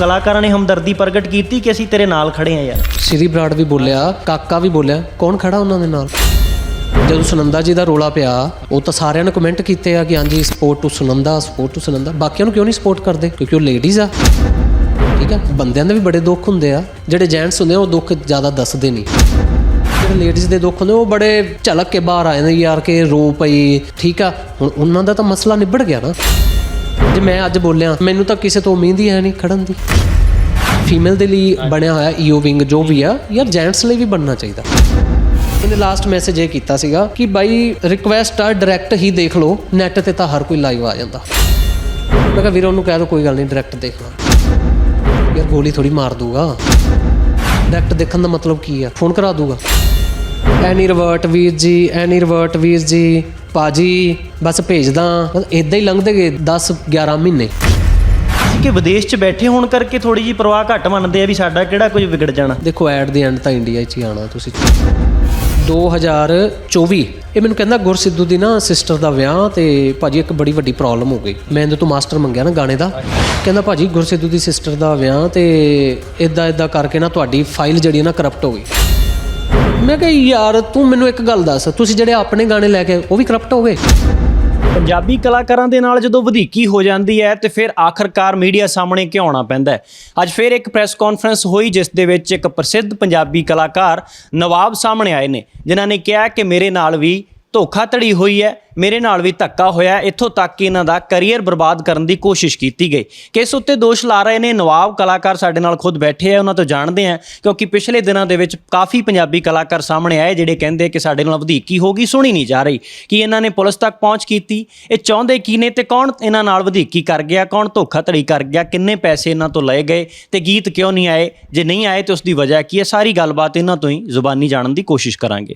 ਕਲਾਕਾਰਾਂ ਨੇ ਹਮਦਰਦੀ ਪ੍ਰਗਟ ਕੀਤੀ ਕਿ ਅਸੀਂ ਤੇਰੇ ਨਾਲ ਖੜੇ ਆ ਯਾਰ। ਸ਼੍ਰੀ ਬਰਾੜ ਵੀ ਬੋਲਿਆ, ਕਾਕਾ ਵੀ ਬੋਲਿਆ, ਕੌਣ ਖੜਾ ਉਹਨਾਂ ਦੇ ਨਾਲ? ਜਦੋਂ ਸੁਨੰਦਾ ਜੀ ਦਾ ਰੋਲਾ ਪਿਆ, ਉਹ ਤਾਂ ਸਾਰਿਆਂ ਨੇ ਕਮੈਂਟ ਕੀਤੇ ਆ ਕਿ ਹਾਂਜੀ support to Sunanda support to Sunanda. ਬਾਕੀਆਂ ਨੂੰ ਕਿਉਂ ਨਹੀਂ ਸਪੋਰਟ ਕਰਦੇ? ਕਿਉਂਕਿ ਉਹ ਲੇਡੀਜ਼ ਆ। ਠੀਕ ਆ? ਬੰਦਿਆਂ ਦੇ ਵੀ ਬੜੇ ਦੁੱਖ ਹੁੰਦੇ ਆ। ਜਿਹੜੇ ਜੈਂਟਸ ਹੁੰਦੇ ਆ, ਉਹ ਦੁੱਖ ਜ਼ਿਆਦਾ ਦੱਸਦੇ ਨਹੀਂ। ਜਿਹੜੇ ਲੇਡੀਜ਼ ਦੇ ਦੁੱਖ ਹੁੰਦੇ ਉਹ ਬੜੇ ਝਲਕ ਕੇ ਬਾਹਰ ਆ ਜਾਂਦੇ ਯਾਰ ਕਿ ਰੋ ਪਈ। ਠੀਕ ਆ? ਹੁਣ ਉਹਨਾਂ ਦਾ ਤਾਂ ਮਸਲਾ ਨਿਬੜ ਗਿਆ ਨਾ। ਜੇ ਮੈਂ ਅੱਜ ਬੋਲਿਆ, ਮੈਨੂੰ ਤਾਂ ਕਿਸੇ ਤੋਂ ਉਮੀਦ ਹੀ ਹੈ ਨਹੀਂ ਖੜਨ ਦੀ। ਫੀਮੇਲ ਦੇ ਲਈ ਬਣਿਆ ਹੋਇਆ ਈਓ ਵਿੰਗ ਜੋ ਵੀ ਆ, ਯਾਰ ਜੈਂਟਸ ਲਈ ਵੀ ਬਣਨਾ ਚਾਹੀਦਾ। ਇਹਨੇ ਲਾਸਟ ਮੈਸੇਜ ਇਹ ਕੀਤਾ ਸੀਗਾ ਕਿ ਬਾਈ ਰਿਕੁਐਸਟ ਆ ਡਾਇਰੈਕਟ ਹੀ ਦੇਖ ਲਓ ਨੈਟ ਤੇ ਤਾਂ ਹਰ ਕੋਈ ਲਾਈਵ ਆ ਜਾਂਦਾ। ਮੈਂ ਕਿਹਾ ਵੀਰ, ਉਹਨੂੰ ਕਹਿ ਦੋ, ਕੋਈ ਗੱਲ ਨਹੀਂ ਡਾਇਰੈਕਟ ਦੇਖ ਲਾ। ਯਾਰ ਗੋਲੀ ਥੋੜੀ ਮਾਰ ਦੂਗਾ। ਡਾਇਰੈਕਟ ਦੇਖਣ ਦਾ ਮਤਲਬ ਕੀ ਆ? ਫੋਨ ਕਰਾ ਦੂਗਾ। ਐਨੀ ਰਿਵਰਟ ਵੀਰ ਜੀ ਐਨੀ ਰਿਵਰਟ ਵੀਰ ਜੀ। ਪਾਜੀ ਬਸ ਭੇਜਦਾ। ਇਦਾਂ ਹੀ ਲੰਘਦੇ ਗਏ 10 11 ਮਹੀਨੇ। ਕਿ ਵਿਦੇਸ਼ 'ਚ ਬੈਠੇ ਹੋਣ ਕਰਕੇ ਥੋੜੀ ਜੀ ਪਰਵਾਹ ਘੱਟ ਮੰਨਦੇ ਆ ਵੀ ਸਾਡਾ ਕਿਹੜਾ ਕੁਝ ਵਿਗੜ ਜਾਣਾ। ਦੇਖੋ ਐਟ ਦੀ ਐਂਡ ਤਾਂ ਇੰਡੀਆ 'ਚ ਹੀ ਆਣਾ ਤੁਸੀਂ। 2024 ਇਹ ਮੈਨੂੰ ਕਹਿੰਦਾ ਗੁਰਸਿੱਧੂ ਦੀ ਨਾ ਸਿਸਟਰ ਦਾ ਵਿਆਹ ਤੇ ਭਾਜੀ ਇੱਕ ਬੜੀ ਵੱਡੀ ਪ੍ਰੋਬਲਮ ਹੋ ਗਈ। ਮੈਂ ਇਹਦੇ ਤੋਂ ਮਾਸਟਰ ਮੰਗਿਆ ਨਾ ਗਾਣੇ ਦਾ। ਕਹਿੰਦਾ ਭਾਜੀ ਗੁਰਸਿੱਧੂ ਦੀ ਸਿਸਟਰ ਦਾ ਵਿਆਹ ਤੇ ਇਦਾਂ ਇਦਾਂ ਕਰਕੇ ਨਾ ਤੁਹਾਡੀ ਫਾਈਲ ਜਿਹੜੀ ਨਾ ਕਰਪਟ ਹੋ ਗਈ। ਮੈਂ ਕਿਹਾ ਯਾਰ ਤੂੰ ਮੈਨੂੰ ਇੱਕ ਗੱਲ ਦੱਸ ਤੁਸੀਂ ਜਿਹੜੇ ਆਪਣੇ ਗਾਣੇ ਲੈ ਕੇ ਆਏ, ਉਹ ਵੀ ਕਰਪਟ ਹੋ ਗਏ? ਪੰਜਾਬੀ ਕਲਾਕਾਰਾਂ ਦੇ ਨਾਲ ਜਦੋਂ ਵਧੀਕੀ ਹੋ ਜਾਂਦੀ ਹੈ ਤੇ ਫਿਰ ਆਖਰਕਾਰ ਮੀਡੀਆ ਸਾਹਮਣੇ ਕਿਉਂ ਆਉਣਾ ਪੈਂਦਾ ਹੈ? ਅੱਜ ਫਿਰ ਇੱਕ ਪ੍ਰੈਸ ਕਾਨਫਰੰਸ ਹੋਈ ਜਿਸ ਦੇ ਵਿੱਚ ਇੱਕ ਪ੍ਰਸਿੱਧ ਪੰਜਾਬੀ ਕਲਾਕਾਰ ਨਵਾਬ ਸਾਹਮਣੇ ਆਏ ਨੇ ਜਿਨ੍ਹਾਂ ਨੇ ਕਿਹਾ ਕਿ ਮੇਰੇ ਨਾਲ ਵੀ ਧੋਖਾਧੜੀ ਹੋਈ ਹੈ। ਮੇਰੇ ਨਾਲ ਵੀ ਧੱਕਾ ਹੋਇਆ ਇੱਥੋਂ ਤੱਕ ਕਿ ਇਹਨਾਂ ਦਾ ਕੈਰੀਅਰ ਬਰਬਾਦ ਕਰਨ ਦੀ ਕੋਸ਼ਿਸ਼ ਕੀਤੀ ਗਈ। ਕਿਸ ਉੱਤੇ ਦੋਸ਼ ਲਾ ਰਹੇ ਨੇ? ਨਵਾਬ ਕਲਾਕਾਰ ਸਾਡੇ ਨਾਲ ਖੁਦ ਬੈਠੇ ਆ, ਉਹਨਾਂ ਤੋਂ ਜਾਣਦੇ ਆ, ਕਿਉਂਕਿ ਪਿਛਲੇ ਦਿਨਾਂ ਦੇ ਵਿੱਚ ਕਾਫੀ ਪੰਜਾਬੀ ਕਲਾਕਾਰ ਸਾਹਮਣੇ ਆਏ, ਜਿਹੜੇ ਕਹਿੰਦੇ ਕਿ ਸਾਡੇ ਨਾਲ ਵਧੀਕੀ ਹੋ ਗਈ, ਸੁਣੀ ਨਹੀਂ ਜਾ ਰਹੀ। ਕਿ ਇਹਨਾਂ ਨੇ ਪੁਲਿਸ ਤੱਕ ਪਹੁੰਚ ਕੀਤੀ? ਇਹ ਚਾਹੁੰਦੇ ਕੀ ਨੇ ਤੇ ਕੌਣ ਇਹਨਾਂ ਨਾਲ ਵਧੀਕੀ ਕਰ ਗਿਆ? ਕੌਣ ਧੋਖਾਧੜੀ ਕਰ ਗਿਆ? ਕਿੰਨੇ ਪੈਸੇ ਇਹਨਾਂ ਤੋਂ ਲਏ ਗਏ? ਤੇ ਗੀਤ ਕਿਉਂ ਨਹੀਂ ਆਏ? ਜੇ ਨਹੀਂ ਆਏ ਤੇ ਉਸ ਦੀ ਵਜ੍ਹਾ ਕੀ ਹੈ? ਸਾਰੀ ਗੱਲਬਾਤ ਇਹਨਾਂ ਤੋਂ ਹੀ ਜ਼ੁਬਾਨੀ ਜਾਣਨ ਦੀ ਕੋਸ਼ਿਸ਼ ਕਰਾਂਗੇ।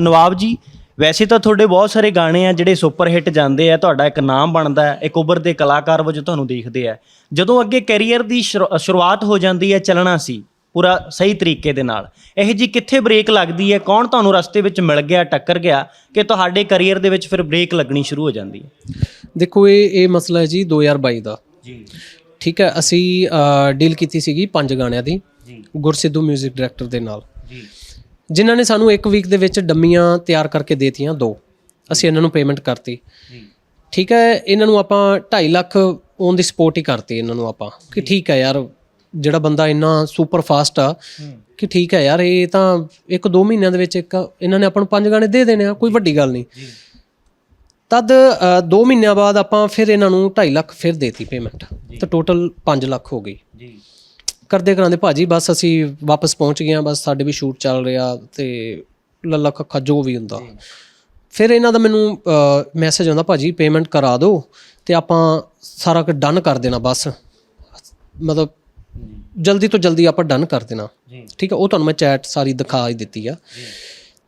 ਨਵਾਬ ਜੀ ਵੈਸੇ ਤਾਂ ਤੁਹਾਡੇ ਬਹੁਤ ਸਾਰੇ ਗਾਣੇ ਆ ਜਿਹੜੇ ਸੁਪਰ ਹਿੱਟ ਜਾਂਦੇ ਆ ਤੁਹਾਡਾ ਇੱਕ ਨਾਮ ਬਣਦਾ ਹੈ ਇੱਕ ਉੱਭਰਦੇ ਕਲਾਕਾਰ ਵਜੋਂ ਤੁਹਾਨੂੰ ਦੇਖਦੇ ਆ। ਜਦੋਂ ਅੱਗੇ ਕੈਰੀਅਰ ਦੀ ਸ਼ੁਰੂ- ਸ਼ੁਰੂਆਤ ਹੋ ਜਾਂਦੀ ਹੈ ਚੱਲਣਾ ਸੀ ਪੂਰਾ ਸਹੀ ਤਰੀਕੇ ਦੇ ਨਾਲ। ਇਹ ਜੀ ਕਿੱਥੇ ਬ੍ਰੇਕ ਲੱਗਦੀ ਹੈ ਕੌਣ ਤੁਹਾਨੂੰ ਰਸਤੇ ਵਿੱਚ ਮਿਲ ਗਿਆ ਟੱਕਰ ਗਿਆ ਕਿ ਤੁਹਾਡੇ ਕੈਰੀਅਰ ਦੇ ਵਿੱਚ ਫਿਰ ਬ੍ਰੇਕ ਲੱਗਣੀ ਸ਼ੁਰੂ ਹੋ ਜਾਂਦੀ ਹੈ? ਦੇਖੋ ਇਹ ਇਹ ਮਸਲਾ ਹੈ ਜੀ 2022 ਦਾ। ਜੀ। ਠੀਕ ਹੈ ਅਸੀਂ ਡੀਲ ਕੀਤੀ ਸੀਗੀ ਪੰਜ ਗਾਣਿਆਂ ਦੀ ਜੀ। ਗੁਰਸਿੱਧੂ 뮤직 ਡਾਇਰੈਕਟਰ ਦੇ ਨਾਲ। ਜੀ। ਜਿਨ੍ਹਾਂ ਨੇ ਸਾਨੂੰ ਇੱਕ ਵੀਕ ਦੇ ਵਿੱਚ ਡੰਮੀਆਂ ਤਿਆਰ ਕਰਕੇ ਦੇਤੀਆਂ ਦੋ। ਅਸੀਂ ਇਹਨਾਂ ਨੂੰ ਪੇਮੈਂਟ ਕਰਤੀ। ਠੀਕ ਹੈ ਇਹਨਾਂ ਨੂੰ ਆਪਾਂ 2.5 ਲੱਖ ਔਨ ਦੀ ਸਪੋਰਟ ਹੀ ਕਰਤੀ ਇਹਨਾਂ ਨੂੰ ਆਪਾਂ। ਕਿ ਠੀਕ ਹੈ ਯਾਰ ਜਿਹੜਾ ਬੰਦਾ ਇੰਨਾ ਸੁਪਰ ਫਾਸਟ ਆ ਕਿ ਠੀਕ ਹੈ ਯਾਰ ਇਹ ਤਾਂ ਇੱਕ ਦੋ ਮਹੀਨਿਆਂ ਦੇ ਵਿੱਚ ਇੱਕ ਇਹਨਾਂ ਨੇ ਆਪਾਂ ਨੂੰ ਪੰਜ ਗਾਣੇ ਦੇ ਦੇਣੇ ਆ ਕੋਈ ਵੱਡੀ ਗੱਲ ਨਹੀਂ। ਤਦ 2 ਮਹੀਨਿਆਂ ਬਾਅਦ ਆਪਾਂ ਫਿਰ ਇਹਨਾਂ ਨੂੰ 2.5 ਲੱਖ ਫਿਰ ਦੇਤੀ ਪੇਮੈਂਟ ਤਾਂ ਟੋਟਲ 5 ਲੱਖ ਹੋ ਗਈ। ਜੀ। ਕਰਦੇ ਕਰਾਂਦੇ ਭਾਜੀ ਬਸ ਅਸੀਂ ਵਾਪਸ ਪਹੁੰਚ ਗਏ ਹਾਂ ਬਸ ਸਾਡੇ ਵੀ ਸ਼ੂਟ ਚੱਲ ਰਿਹਾ ਤੇ ਲੱਲਾ ਕੱਖਾ ਜੋ ਵੀ ਹੁੰਦਾ। ਫਿਰ ਇਹਨਾਂ ਦਾ ਮੈਨੂੰ ਮੈਸੇਜ ਆਉਂਦਾ ਭਾਜੀ ਪੇਮੈਂਟ ਕਰਾ ਦਿਓ ਤੇ ਆਪਾਂ ਸਾਰਾ ਕੁਝ ਡਨ ਕਰ ਦੇਣਾ ਬਸ। ਮਤਲਬ ਜਲਦੀ ਤੋਂ ਜਲਦੀ ਆਪਾਂ ਡਨ ਕਰ ਦੇਣਾ। ਠੀਕ ਹੈ ਉਹ ਤੁਹਾਨੂੰ ਮੈਂ ਚੈਟ ਸਾਰੀ ਦਿਖਾ ਹੀ ਦਿੱਤੀ ਆ।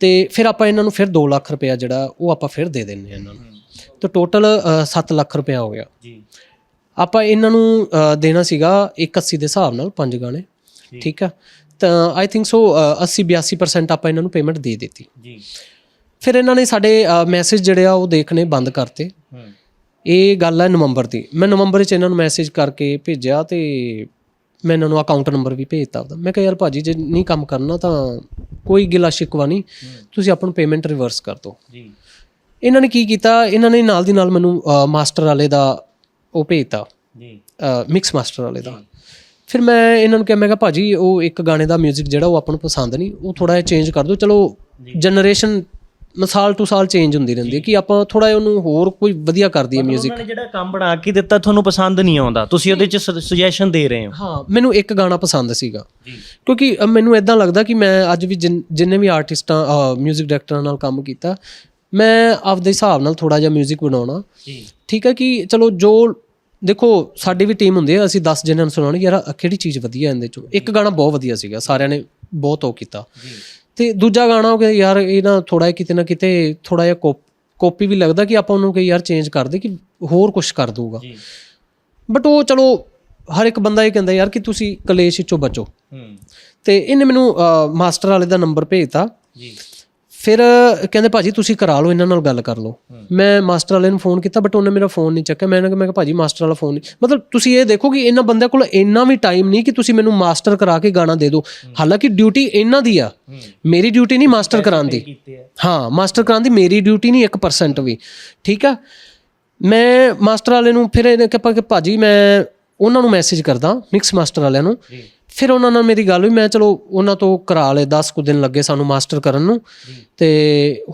ਤੇ ਫਿਰ ਆਪਾਂ ਇਹਨਾਂ ਨੂੰ ਫਿਰ 2 ਲੱਖ ਰੁਪਇਆ ਜਿਹੜਾ ਉਹ ਆਪਾਂ ਫਿਰ ਦੇ ਦਿੰਨੇ ਆ ਇਹਨਾਂ ਨੂੰ। ਤਾਂ ਟੋਟਲ 7 ਲੱਖ ਰੁਪਇਆ ਹੋ ਗਿਆ। ਜੀ। ਆਪਾਂ ਇਹਨਾਂ ਨੂੰ ਦੇਣਾ ਸੀਗਾ 180 ਦੇ ਹਿਸਾਬ ਨਾਲ ਪੰਜ ਗਾਣੇ। ਠੀਕ। ਆ ਤਾਂ ਆਈ ਥਿੰਕ ਸੋ 80 82% ਆਪਾਂ ਇਹਨਾਂ ਨੂੰ ਪੇਮੈਂਟ ਦੇ ਦਿੱਤੀ। ਜੀ। ਫਿਰ ਇਹਨਾਂ ਨੇ ਸਾਡੇ ਮੈਸੇਜ ਜਿਹੜੇ ਆ ਉਹ ਦੇਖਣੇ ਬੰਦ ਕਰਤੇ। ਇਹ ਗੱਲ ਹੈ ਨਵੰਬਰ ਦੀ। ਮੈਂ ਨਵੰਬਰ ਵਿੱਚ ਇਹਨਾਂ ਨੂੰ ਮੈਸੇਜ ਕਰਕੇ ਭੇਜਿਆ ਤੇ ਮੈਂ ਇਹਨਾਂ ਨੂੰ ਅਕਾਊਂਟ ਨੰਬਰ ਵੀ ਭੇਜਤਾ ਉਹਦਾ ਮੈਂ ਕਿਹਾ ਯਾਰ ਭਾਜੀ ਜੇ ਨਹੀਂ ਕੰਮ ਕਰਨਾ ਤਾਂ ਕੋਈ ਗਿਲਾ ਸ਼ਿਕਵਾ ਨਹੀਂ। ਤੁਸੀਂ ਆਪਣੀ ਪੇਮੈਂਟ ਰਿਵਰਸ ਕਰ ਦਿਓ। ਜੀ। ਇਹਨਾਂ ਨੇ ਕੀ ਕੀਤਾ? ਇਹਨਾਂ ਨੇ ਨਾਲ ਦੀ ਨਾਲ ਮੈਨੂੰ ਮਾਸਟਰ ਵਾਲੇ ਦਾ ਉਹ ਭੇਜਤਾ ਜੀ ਮਿਕਸ ਮਾਸਟਰ ਵਾਲੇ ਦਾ ਫਿਰ ਮੈਂ ਇਹਨਾਂ ਨੂੰ ਕਿਹਾ ਮੈਂ ਕਿਹਾ ਭਾਜੀ ਉਹ ਇੱਕ ਗਾਣੇ ਦਾ 뮤직 ਜਿਹੜਾ ਉਹ ਆਪਾਂ ਨੂੰ ਪਸੰਦ ਨਹੀਂ ਉਹ ਥੋੜਾ ਜਿਹਾ ਚੇਂਜ ਕਰ ਦਿਓ ਚਲੋ ਜਨਰੇਸ਼ਨ ਸਾਲ ਟੂ ਸਾਲ ਚੇਂਜ ਹੁੰਦੀ ਰਹਿੰਦੀ ਹੈ ਕਿ ਆਪਾਂ ਥੋੜਾ ਜਿਹਾ ਉਹਨੂੰ ਹੋਰ ਕੋਈ ਵਧੀਆ ਕਰ ਦਈਏ 뮤직 ਉਹਨਾਂ ਨੇ ਜਿਹੜਾ ਕੰਮ ਬਣਾ ਕੇ ਦਿੱਤਾ ਤੁਹਾਨੂੰ ਪਸੰਦ ਨਹੀਂ ਆਉਂਦਾ ਤੁਸੀਂ ਉਹਦੇ ਚ ਸੁਜੈਸ਼ਨ ਦੇ ਰਹੇ ਹੋ ਹਾਂ ਮੈਨੂੰ ਇੱਕ ਗਾਣਾ ਪਸੰਦ ਸੀਗਾ ਕਿਉਂਕਿ ਅ, ਮੈਨੂੰ ਇਦਾਂ ਲੱਗਦਾ ਕਿ ਮੈਂ ਅੱਜ ਵੀ ਜਿਨ- ਜਿੰਨੇ ਵੀ ਆਰਟਿਸਟਾਂ 뮤직 ਡਾਇਰੈਕਟਰਾਂ ਨਾਲ ਕੰਮ ਕੀਤਾ ਮੈਂ ਆਪਦੇ ਹਿਸਾਬ ਨਾਲ ਥੋੜਾ ਜਿਹਾ 뮤직 ਬਣਾਉਣਾ ਜੀ ਠੀਕ ਹੈ ਕਿ ਚਲੋ ਜੋ ਦੇਖੋ ਸਾਡੀ ਵੀ ਟੀਮ ਹੁੰਦੀ ਹੈ ਅਸੀਂ 10 ਜਣਿਆਂ ਨੂੰ ਸੁਣਾਉਣੀ ਯਾਰ ਆਹ ਕਿਹੜੀ ਚੀਜ਼ ਵਧੀਆ ਇਹਦੇ ਚੋਂ? ਇੱਕ ਗਾਣਾ ਬਹੁਤ ਵਧੀਆ ਸੀਗਾ ਸਾਰਿਆਂ ਨੇ ਬਹੁਤ ਉਹ ਕੀਤਾ। ਤੇ ਦੂਜਾ ਗਾਣਾ ਹੋ ਗਿਆ ਯਾਰ ਇਹ ਨਾ ਥੋੜਾ ਕਿਤੇ ਨਾ ਕਿਤੇ ਥੋੜਾ ਜਿਹਾ ਕਾਪੀ ਵੀ ਲੱਗਦਾ ਕਿ ਆਪਾਂ ਉਹਨੂੰ ਕਿ ਯਾਰ ਚੇਂਜ ਕਰ ਦੇ ਕਿ ਹੋਰ ਕੁਝ ਕਰ ਦੂਗਾ ਜੀ। ਬਟ ਉਹ ਚਲੋ ਹਰ ਇੱਕ ਬੰਦਾ ਇਹ ਕਹਿੰਦਾ ਯਾਰ ਕਿ ਤੁਸੀਂ ਕਲੇਸ਼ ਵਿੱਚੋਂ ਬਚੋ। ਹੂੰ। ਤੇ ਇਹਨੇ ਮੈਨੂੰ ਮਾਸਟਰ ਵਾਲੇ ਦਾ ਨੰਬਰ ਭੇਜਤਾ। ਜੀ। ਫਿਰ ਕਹਿੰਦੇ ਭਾਜੀ ਤੁਸੀਂ ਕਰਾ ਲਓ ਇਹਨਾਂ ਨਾਲ ਗੱਲ ਕਰ ਲਓ। ਮੈਂ ਮਾਸਟਰ ਵਾਲੇ ਨੂੰ ਫੋਨ ਕੀਤਾ ਬਟ ਉਹਨੇ ਮੇਰਾ ਫੋਨ ਨਹੀਂ ਚੱਕਿਆ। ਮੈਂ ਕਿਹਾ ਮੈਂ ਕਿਹਾ ਭਾਜੀ ਮਾਸਟਰ ਵਾਲਾ ਫੋਨ ਨਹੀਂ ਮਤਲਬ ਤੁਸੀਂ ਇਹ ਦੇਖੋ ਕਿ ਇਹਨਾਂ ਬੰਦਿਆਂ ਕੋਲ ਇੰਨਾ ਵੀ ਟਾਈਮ ਨਹੀਂ ਕਿ ਤੁਸੀਂ ਮੈਨੂੰ ਮਾਸਟਰ ਕਰਾ ਕੇ ਗਾਣਾ ਦੇ ਦਿਓ। ਹਾਲਾਂਕਿ ਡਿਊਟੀ ਇਹਨਾਂ ਦੀ ਆ। ਮੇਰੀ ਡਿਊਟੀ ਨਹੀਂ ਮਾਸਟਰ ਕਰਾਉਣ ਦੀ। ਹਾਂ ਮਾਸਟਰ ਕਰਾਉਣ ਦੀ ਮੇਰੀ ਡਿਊਟੀ ਨਹੀਂ 1% ਵੀ। ਠੀਕ ਆ? ਮੈਂ ਮਾਸਟਰ ਵਾਲੇ ਨੂੰ ਫਿਰ ਇਹਨੇ ਕਿਹਾ ਕਿ ਭਾਜੀ ਮੈਂ ਉਹਨਾਂ ਨੂੰ ਮੈਸੇਜ ਕਰਦਾ ਮਿਕਸ ਮਾਸਟਰ ਵਾਲਿਆਂ ਨੂੰ। ਫਿਰ ਉਹਨਾਂ ਨਾਲ ਮੇਰੀ ਗੱਲ ਹੋਈ ਮੈਂ ਚਲੋ ਉਹਨਾਂ ਤੋਂ ਕਰਾ ਲਏ 10 ਕੁ ਦਿਨ ਲੱਗੇ ਸਾਨੂੰ ਮਾਸਟਰ ਕਰਨ ਨੂੰ। ਤੇ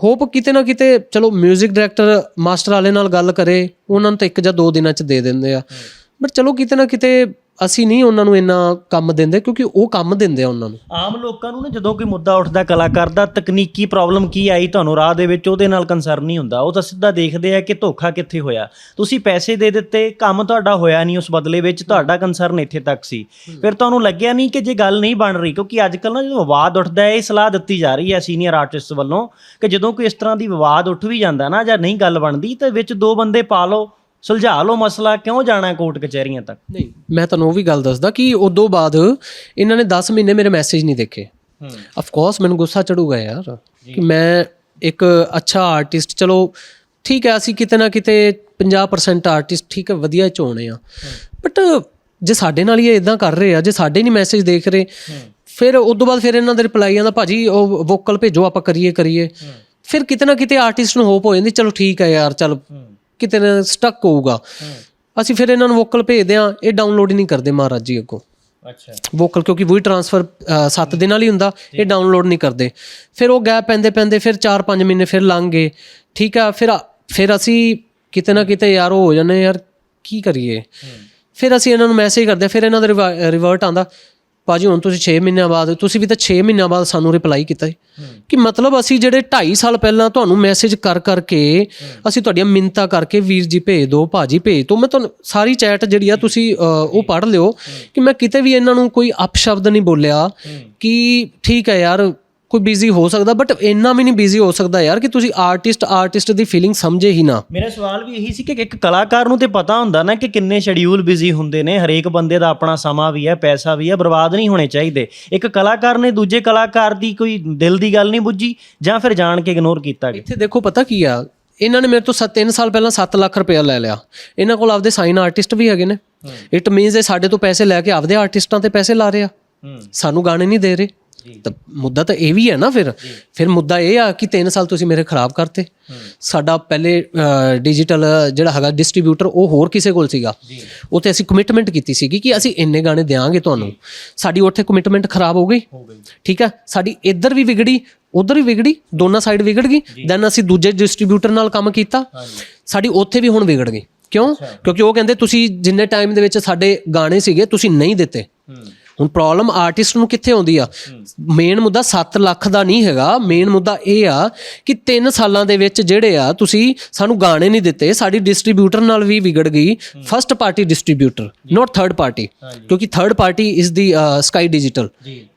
ਹੋਪ ਕਿਤੇ ਨਾ ਕਿਤੇ ਚਲੋ 뮤직 ਡਾਇਰੈਕਟਰ ਮਾਸਟਰ ਵਾਲੇ ਨਾਲ ਗੱਲ ਕਰੇ ਉਹਨਾਂ ਨੂੰ ਤਾਂ ਇੱਕ ਜਾਂ ਦੋ ਦਿਨਾਂ ਚ ਦੇ ਦਿੰਦੇ ਆ। ਬਟ ਚਲੋ ਕਿਤੇ ਨਾ ਕਿਤੇ ਅਸੀਂ ਨਹੀਂ ਉਹਨਾਂ ਨੂੰ ਇੰਨਾ ਕੰਮ ਦਿੰਦੇ ਕਿਉਂਕਿ ਉਹ ਕੰਮ ਦਿੰਦੇ ਆ ਉਹਨਾਂ ਨੂੰ। ਆਮ ਲੋਕਾਂ ਨੂੰ ਨਾ ਜਦੋਂ ਕੋਈ ਮੁੱਦਾ ਉੱਠਦਾ ਕਲਾਕਾਰ ਦਾ ਤਕਨੀਕੀ ਪ੍ਰੋਬਲਮ ਕੀ ਆਈ ਤੁਹਾਨੂੰ ਰਾਹ ਦੇ ਵਿੱਚ ਉਹਦੇ ਨਾਲ ਕੰਸਰਨ ਨਹੀਂ ਹੁੰਦਾ। ਉਹ ਤਾਂ ਸਿੱਧਾ ਦੇਖਦੇ ਆ ਕਿ ਧੋਖਾ ਕਿੱਥੇ ਹੋਇਆ। ਤੁਸੀਂ ਪੈਸੇ ਦੇ ਦਿੱਤੇ ਕੰਮ ਤੁਹਾਡਾ ਹੋਇਆ ਨਹੀਂ ਉਸ ਬਦਲੇ ਵਿੱਚ ਤੁਹਾਡਾ ਕੰਸਰਨ ਇੱਥੇ ਤੱਕ ਸੀ। ਫਿਰ ਤੁਹਾਨੂੰ ਲੱਗਿਆ ਨਹੀਂ ਕਿ ਜੇ ਗੱਲ ਨਹੀਂ ਬਣ ਰਹੀ ਕਿਉਂਕਿ ਅੱਜ ਕੱਲ੍ਹ ਨਾ ਜਦੋਂ ਵਿਵਾਦ ਉੱਠਦਾ ਹੈ ਇਹ ਸਲਾਹ ਦਿੱਤੀ ਜਾ ਰਹੀ ਹੈ ਸੀਨੀਅਰ ਆਰਟਿਸਟ ਵੱਲੋਂ ਕਿ ਜਦੋਂ ਕੋਈ ਇਸ ਤਰ੍ਹਾਂ ਦੀ ਵਿਵਾਦ ਉੱਠ ਵੀ ਜਾਂਦਾ ਨਾ ਜਾਂ ਨਹੀਂ ਗੱਲ ਬਣਦੀ ਤਾਂ ਵਿੱਚ ਦੋ ਬੰਦੇ ਪਾ ਲਓ। ਸੁਲਝਾ ਲਓ ਮਸਲਾ ਕਿਉਂ ਜਾਣਾ ਕੋਰਟ ਕਚਹਿਰੀਆਂ ਤੱਕ? ਨਹੀਂ ਮੈਂ ਤੁਹਾਨੂੰ ਉਹ ਵੀ ਗੱਲ ਦੱਸਦਾ ਕਿ ਉਦੋਂ ਬਾਅਦ ਇਹਨਾਂ ਨੇ 10 ਮਹੀਨੇ ਮੇਰੇ ਮੈਸੇਜ ਨਹੀਂ ਦੇਖੇ। ਆਫ ਕੋਰਸ ਮੈਨੂੰ ਗੁੱਸਾ ਚੜੂਗਾ ਯਾਰ ਕਿ ਮੈਂ ਇੱਕ ਅੱਛਾ ਆਰਟਿਸਟ ਚਲੋ ਠੀਕ ਹੈ ਅਸੀਂ ਕਿਤੇ ਨਾ ਕਿਤੇ 50% ਆਰਟਿਸਟ ਠੀਕ ਹੈ ਵਧੀਆ ਚੋਣੇ ਆ ਬਟ ਜੇ ਸਾਡੇ ਨਾਲ ਹੀ ਇਦਾਂ ਕਰ ਰਹੇ ਆ ਜੇ ਸਾਡੇ ਨਹੀਂ ਮੈਸੇਜ ਦੇਖ ਰਹੇ ਫਿਰ ਉਸ ਤੋਂ ਬਾਅਦ ਫਿਰ ਇਹਨਾਂ ਦੇ ਰਿਪਲਾਈ ਆਂਦਾ ਭਾਜੀ ਉਹ ਵੋਕਲ ਭੇਜੋ ਆਪਾਂ ਕਰੀਏ ਕਰੀਏ। ਫਿਰ ਕਿਤੇ ਨਾ ਕਿਤੇ ਆਰਟਿਸਟ ਨੂੰ ਹੋਪ ਹੋ ਜਾਂਦੀ ਚਲੋ ਠੀਕ ਹੈ ਯਾਰ ਚਲ ਕਿਤੇ ਨਾ ਸਟਕ ਹੋਊਗਾ। ਅਸੀਂ ਫਿਰ ਇਹਨਾਂ ਨੂੰ ਵੋਕਲ ਭੇਜਦੇ ਆ ਇਹ ਡਾਊਨਲੋਡ ਹੀ ਨਹੀਂ ਕਰਦੇ ਮਹਾਰਾਜ ਜੀ ਅੱਗੋਂ। ਅੱਛਾ। ਵੋਕਲ ਕਿਉਂਕਿ ਵਹੀ ਟ੍ਰਾਂਸਫਰ 7 ਦਿਨਾਂ ਲਈ ਹੁੰਦਾ ਇਹ ਡਾਊਨਲੋਡ ਨਹੀਂ ਕਰਦੇ। ਫਿਰ ਉਹ ਗੈਪ ਪੈਂਦੇ ਪੈਂਦੇ ਫਿਰ 4-5 ਮਹੀਨੇ ਫਿਰ ਲੰਘ ਗਏ। ਠੀਕ ਆ ਫਿਰ ਫਿਰ ਅਸੀਂ ਕਿਤੇ ਨਾ ਕਿਤੇ ਯਾਰ ਉਹ ਹੋ ਜਾਂਦੇ ਯਾਰ ਕੀ ਕਰੀਏ? ਫਿਰ ਅਸੀਂ ਇਹਨਾਂ ਨੂੰ ਮੈਸੇਜ ਕਰਦੇ ਫਿਰ ਇਹਨਾਂ ਦਾ ਰਿਵਰਟ ਆਂਦਾ ਭਾਜੀ ਹੁਣ ਤੁਸੀਂ 6 ਮਹੀਨਿਆਂ ਬਾਅਦ ਤੁਸੀਂ ਵੀ ਤਾਂ 6 ਮਹੀਨਿਆਂ ਬਾਅਦ ਸਾਨੂੰ ਰਿਪਲਾਈ ਕੀਤਾ ਹੈ। ਕਿ ਮਤਲਬ ਅਸੀਂ ਜਿਹੜੇ 2.5 ਸਾਲ ਪਹਿਲਾਂ ਤੁਹਾਨੂੰ ਮੈਸੇਜ ਕਰ ਕਰਕੇ ਅਸੀਂ ਤੁਹਾਡੀਆਂ ਮਿੰਤਾ ਕਰਕੇ ਵੀਰ ਜੀ ਭੇਜ ਦਿਓ ਭਾਜੀ ਭੇਜ ਦਿਓ ਮੈਂ ਤੁਹਾਨੂੰ ਸਾਰੀ ਚੈਟ ਜਿਹੜੀ ਆ ਤੁਸੀਂ ਉਹ ਪੜ੍ਹ ਲਿਓ ਕਿ ਮੈਂ ਕਿਤੇ ਵੀ ਇਹਨਾਂ ਨੂੰ ਕੋਈ ਅਪਸ਼ਬਦ ਨਹੀਂ ਬੋਲਿਆ ਕਿ ਠੀਕ ਹੈ ਯਾਰ ਕੋਈ ਬਿਜ਼ੀ ਹੋ ਸਕਦਾ ਬਟ ਇੰਨਾ ਵੀ ਨਹੀਂ ਬਿਜ਼ੀ ਹੋ ਸਕਦਾ ਯਾਰ ਕਿ ਤੁਸੀਂ ਆਰਟਿਸਟ ਆਰਟਿਸਟ ਦੀ ਫੀਲਿੰਗ ਸਮਝੇ ਹੀ ਨਾ। ਮੇਰਾ ਸਵਾਲ ਵੀ ਇਹੀ ਸੀ ਕਿ ਇੱਕ ਕਲਾਕਾਰ ਨੂੰ ਤੇ ਪਤਾ ਹੁੰਦਾ ਨਾ ਕਿ ਕਿੰਨੇ ਸ਼ਡਿਊਲ ਬਿਜ਼ੀ ਹੁੰਦੇ ਨੇ ਹਰੇਕ ਬੰਦੇ ਦਾ ਆਪਣਾ ਸਮਾਂ ਵੀ ਹੈ ਪੈਸਾ ਵੀ ਹੈ ਬਰਬਾਦ ਨਹੀਂ ਹੋਣੇ ਚਾਹੀਦੇ। ਇੱਕ ਕਲਾਕਾਰ ਨੇ ਦੂਜੇ ਕਲਾਕਾਰ ਦੀ ਕੋਈ ਦਿਲ ਦੀ ਗੱਲ ਨਹੀਂ ਬੁੱਝੀ ਜਾਂ ਫਿਰ ਜਾਣ ਕੇ ਇਗਨੋਰ ਕੀਤਾ ਗਿਆ। ਇੱਥੇ ਦੇਖੋ ਪਤਾ ਕੀ ਆ? ਇਹਨਾਂ ਨੇ ਮੇਰੇ ਤੋਂ 3 ਸਾਲ ਪਹਿਲਾਂ 7 ਲੱਖ ਰੁਪਏ ਲੈ ਲਿਆ। ਇਹਨਾਂ ਕੋਲ ਆਪਦੇ ਸਾਈਨ ਆਰਟਿਸਟ ਵੀ ਹੈਗੇ ਨੇ। ਇਟ ਮੀਨਸ ਇਹ ਸਾਡੇ ਤੋਂ ਪੈਸੇ ਲੈ ਕੇ ਆਪਦੇ ਆਰਟਿਸਟਾਂ ਤੇ ਪੈਸੇ ਲਾ ਰਹੇ ਆ। ਸਾਨੂੰ ਗਾਣੇ ਨਹੀਂ ਦੇ ਰਹੇ। ਤਾਂ ਮੁੱਦਾ ਤਾਂ ਇਹ ਵੀ ਹੈ ਨਾ ਫਿਰ। ਫਿਰ ਮੁੱਦਾ ਇਹ ਆ ਕਿ 3 ਸਾਲ ਤੁਸੀਂ ਮੇਰੇ ਖਰਾਬ ਕਰਤੇ। ਸਾਡਾ ਪਹਿਲੇ ਡਿਜੀਟਲ ਜਿਹੜਾ ਹੈਗਾ ਡਿਸਟ੍ਰੀਬਿਊਟਰ ਉਹ ਹੋਰ ਕਿਸੇ ਕੋਲ ਸੀਗਾ। ਉੱਥੇ ਅਸੀਂ ਕਮਿਟਮੈਂਟ ਕੀਤੀ ਸੀਗੀ ਕਿ ਅਸੀਂ ਇੰਨੇ ਗਾਣੇ ਦੇਾਂਗੇ ਤੁਹਾਨੂੰ। ਸਾਡੀ ਉੱਥੇ ਕਮਿਟਮੈਂਟ ਖਰਾਬ ਹੋ ਗਈ। ਠੀਕ ਹੈ? ਸਾਡੀ ਇੱਧਰ ਵੀ ਵਿਗੜੀ ਉਧਰ ਵੀ ਵਿਗੜੀ ਦੋਨਾਂ ਸਾਈਡ ਵਿਗੜ ਗਈ। ਦੈਨ ਅਸੀਂ ਦੂਜੇ ਡਿਸਟ੍ਰੀਬਿਊਟਰ ਨਾਲ ਕੰਮ ਕੀਤਾ। ਸਾਡੀ ਉੱਥੇ ਵੀ ਹੁਣ ਵਿਗੜ ਗਈ। ਕਿਉਂ? ਕਿਉਂਕਿ ਉਹ ਕਹਿੰਦੇ ਤੁਸੀਂ ਜਿੰਨੇ ਟਾਈਮ ਦੇ ਵਿੱਚ ਸਾਡੇ ਗਾਣੇ ਸੀਗੇ ਤੁਸੀਂ ਨਹੀਂ ਦਿੱਤੇ। ਹੁਣ ਪ੍ਰੋਬਲਮ ਆਰਟਿਸਟ ਨੂੰ ਕਿੱਥੇ ਆਉਂਦੀ ਆ? ਮੇਨ ਮੁੱਦਾ 7 ਲੱਖ ਦਾ ਨਹੀਂ ਹੈਗਾ। ਮੇਨ ਮੁੱਦਾ ਇਹ ਆ ਕਿ 3 ਸਾਲਾਂ ਦੇ ਵਿੱਚ ਜਿਹੜੇ ਆ ਤੁਸੀਂ ਸਾਨੂੰ ਗਾਣੇ ਨਹੀਂ ਦਿੱਤੇ। ਸਾਡੀ ਡਿਸਟ੍ਰੀਬਿਊਟਰ ਨਾਲ ਵੀ ਵਿਗੜ ਗਈ। First party distributor not third party ਕਿਉਂਕਿ third party is the Sky Digital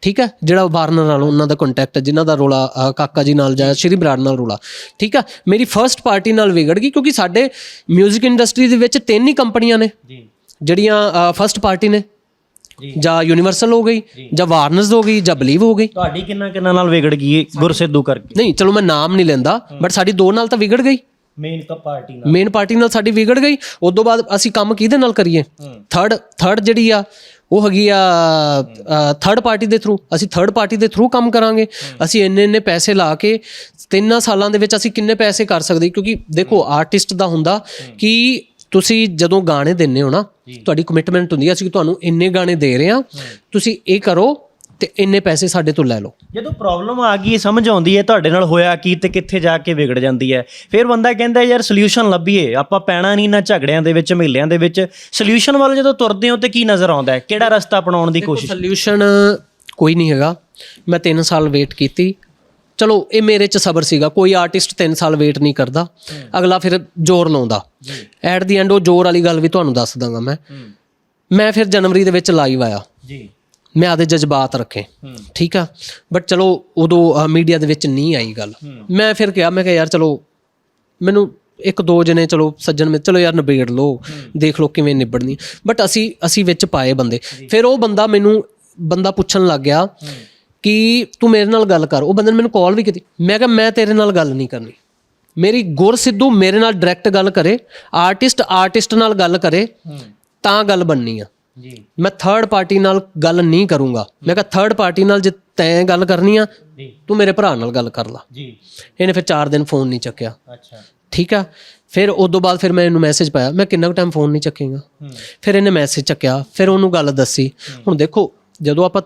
ਠੀਕ ਹੈ ਜਿਹੜਾ ਵਾਰਨਰ ਨਾਲ ਉਹਨਾਂ ਦਾ ਕੰਟੈਕਟ ਜਿਨ੍ਹਾਂ ਦਾ ਰੋਲਾ ਕਾਕਾ ਜੀ ਨਾਲ ਜਾਂ ਸ਼੍ਰੀ ਬਰਾੜ ਨਾਲ ਰੋਲਾ। ਠੀਕ ਹੈ ਮੇਰੀ ਫਰਸਟ ਪਾਰਟੀ ਨਾਲ ਵਿਗੜ ਗਈ ਕਿਉਂਕਿ ਸਾਡੇ 뮤직 ਇੰਡਸਟਰੀ ਦੇ ਵਿੱਚ ਤਿੰਨ ਹੀ ਕੰਪਨੀਆਂ ਨੇ। ਜਿਹੜੀਆਂ ਫਰਸਟ ਪਾਰਟੀ ਨੇ। ਜਾਂ। ਯੂਨੀਵਰਸਲ ਹੋ ਗਈ ਜਾਂ। ਵਾਰਨਰਸ ਹੋ ਗਈ ਜਾਂ ਬਲੀਵ ਹੋ ਗਈ। ਤੁਹਾਡੀ ਕਿੰਨਾ ਕਿੰਨਾ ਨਾਲ ਵਿਗੜ ਗਈ ਗੁਰਸਿੱਧੂ ਕਰਕੇ? ਨਹੀਂ ਚਲੋ ਮੈਂ ਨਾਮ ਨਹੀਂ ਲੈਂਦਾ ਬਟ ਸਾਡੀ ਦੋ ਨਾਲ ਤਾਂ ਵਿਗੜ ਗਈ। ਮੇਨ ਤਾਂ ਪਾਰਟੀ ਨਾਲ। ਮੇਨ ਪਾਰਟੀ ਨਾਲ ਸਾਡੀ ਵਿਗੜ ਗਈ ਉਸ ਤੋਂ ਬਾਅਦ ਅਸੀਂ ਕੰਮ ਕਿਹਦੇ ਨਾਲ ਕਰੀਏ? ਥਰਡ ਥਰਡ ਜਿਹੜੀ ਆ ਉਹ ਹੈਗੀ ਆ ਥਰਡ ਪਾਰਟੀ ਦੇ ਥਰੂ ਅਸੀਂ ਥਰਡ ਪਾਰਟੀ ਦੇ ਥਰੂ ਕੰਮ ਕਰਾਂਗੇ। ਅਸੀਂ ਇੰਨੇ ਇੰਨੇ ਪੈਸੇ ਲਾ ਕੇ ਤਿੰਨਾਂ ਸਾਲਾਂ ਦੇ ਵਿੱਚ ਅਸੀਂ ਕਿੰਨੇ ਪੈਸੇ ਕਰ ਸਕਦੇ? ਕਿਉਂਕਿ ਦੇਖੋ ਆਰਟਿਸਟ ਦਾ ਹੁੰਦਾ ਕਿ ਤੁਸੀਂ ਜਦੋਂ ਗਾਣੇ ਦਿੰਨੇ ਹੋ ਨਾ ਤੁਹਾਡੀ ਕਮਿਟਮੈਂਟ ਹੁੰਦੀ ਹੈ ਅਸੀਂ ਤੁਹਾਨੂੰ ਇੰਨੇ ਗਾਣੇ ਦੇ ਰਹੇ ਹਾਂ ਤੁਸੀਂ ਇਹ ਕਰੋ ਤੇ ਇੰਨੇ ਪੈਸੇ ਸਾਡੇ ਤੋਂ ਲੈ ਲਓ। ਜਦੋਂ ਪ੍ਰੋਬਲਮ ਆ ਗਈ ਸਮਝ ਆਉਂਦੀ ਹੈ ਤੁਹਾਡੇ ਨਾਲ ਹੋਇਆ ਕੀ ਤੇ ਕਿੱਥੇ ਜਾ ਕੇ ਵਿਗੜ ਜਾਂਦੀ ਹੈ। ਫਿਰ ਬੰਦਾ ਕਹਿੰਦਾ ਯਾਰ ਸੋਲੂਸ਼ਨ ਲੱਭੀਏ ਆਪਾਂ ਪੈਣਾ ਨਹੀਂ ਨਾ ਝਗੜਿਆਂ ਦੇ ਵਿੱਚ ਮਹੱਲਿਆਂ ਦੇ ਵਿੱਚ। ਸੋਲੂਸ਼ਨ ਵੱਲ ਜਦੋਂ ਤੁਰਦੇ ਹੋ ਤੇ ਕੀ ਨਜ਼ਰ ਆਉਂਦਾ ਹੈ? ਕਿਹੜਾ ਰਸਤਾ ਅਪਣਾਉਣ ਦੀ ਕੋਸ਼ਿਸ਼? ਸੋਲੂਸ਼ਨ ਕੋਈ ਨਹੀਂ ਹੈਗਾ। ਮੈਂ 3 ਸਾਲ ਵੇਟ ਕੀਤੀ ਚਲੋ ਇਹ ਮੇਰੇ ਚ ਸਬਰ ਸੀਗਾ ਕੋਈ ਆਰਟਿਸਟ 3 ਸਾਲ ਵੇਟ ਨਹੀਂ ਕਰਦਾ ਅਗਲਾ ਫਿਰ ਜ਼ੋਰ ਲਾਉਂਦਾ। ਐਟ ਦੀ ਐਂਡ ਉਹ ਜ਼ੋਰ ਵਾਲੀ ਗੱਲ ਵੀ ਤੁਹਾਨੂੰ ਦੱਸ ਦਾਂਗਾ ਮੈਂ। ਮੈਂ ਫਿਰ ਜਨਵਰੀ ਦੇ ਵਿੱਚ ਲਾਈਵ ਆਇਆ। ਜੀ। ਮੈਂ ਆਦੇ ਜਜ਼ਬਾਤ ਰੱਖੇ ਠੀਕ ਆ? ਬਟ ਚਲੋ ਉਦੋਂ ਮੀਡੀਆ ਦੇ ਵਿੱਚ ਨਹੀਂ ਆਈ ਗੱਲ। ਮੈਂ ਫਿਰ ਕਿਹਾ ਮੈਂ ਕਿਹਾ ਯਾਰ ਚਲੋ ਮੈਨੂੰ ਇੱਕ ਦੋ ਜਣੇ ਚਲੋ ਸੱਜਣ ਮਿੱਤਰ ਚਲੋ ਯਾਰ ਨਿਬੇੜ ਲਓ ਦੇਖ ਲਓ ਕਿਵੇਂ ਨਿਬੜਨੀ। ਬਟ ਅਸੀਂ ਅਸੀਂ ਵਿੱਚ ਪਾਏ ਬੰਦੇ। ਫਿਰ ਉਹ ਬੰਦਾ ਮੈਨੂੰ ਬੰਦਾ ਪੁੱਛਣ ਲੱਗ ਗਿਆ ਕਿ ਤੂੰ ਮੇਰੇ ਨਾਲ ਗੱਲ ਕਰ। ਉਹ ਬੰਦੇ ਨੇ ਮੈਨੂੰ ਕਾਲ ਵੀ ਕੀਤੀ। ਮੈਂ ਕਿਹਾ ਮੈਂ ਤੇਰੇ ਨਾਲ ਗੱਲ ਨਹੀਂ ਕਰਨੀ। ਮੇਰੀ ਗੁਰ ਸਿੱਧੂ ਮੇਰੇ ਨਾਲ ਡਾਇਰੈਕਟ ਗੱਲ ਕਰੇ ਆਰਟਿਸਟ ਆਰਟਿਸਟ ਨਾਲ ਗੱਲ ਕਰੇ ਤਾਂ ਗੱਲ ਬਣਨੀ ਆ। ਜੀ। ਮੈਂ ਥਰਡ ਪਾਰਟੀ ਨਾਲ ਗੱਲ ਨਹੀਂ ਕਰੂੰਗਾ। ਮੈਂ ਕਿਹਾ ਥਰਡ ਪਾਰਟੀ ਨਾਲ ਜੇ ਤੈਂ ਗੱਲ ਕਰਨੀ ਆ ਤੂੰ ਮੇਰੇ ਭਰਾ ਨਾਲ ਗੱਲ ਕਰ ਲਾ। ਜੀ। ਇਹਨੇ ਫਿਰ 4 ਦਿਨ ਫੋਨ ਨਹੀਂ ਚੱਕਿਆ। ਅੱਛਾ। ਠੀਕ ਆ? ਫਿਰ ਉਸ ਤੋਂ ਬਾਅਦ ਫਿਰ ਮੈਂ ਇਹਨੂੰ ਮੈਸੇਜ ਪਾਇਆ। ਮੈਂ ਕਿੰਨਾ ਕੁ ਟਾਈਮ ਫੋਨ ਨਹੀਂ ਚੱਕੇਗਾ? ਫਿਰ ਇਹਨੇ ਮੈਸੇਜ ਚੱਕਿਆ। ਫਿਰ ਉਹਨੂੰ ਗੱਲ ਦੱਸੀ। ਹੁਣ ਦੇਖੋ ਜਦੋਂ ਆਪਾਂ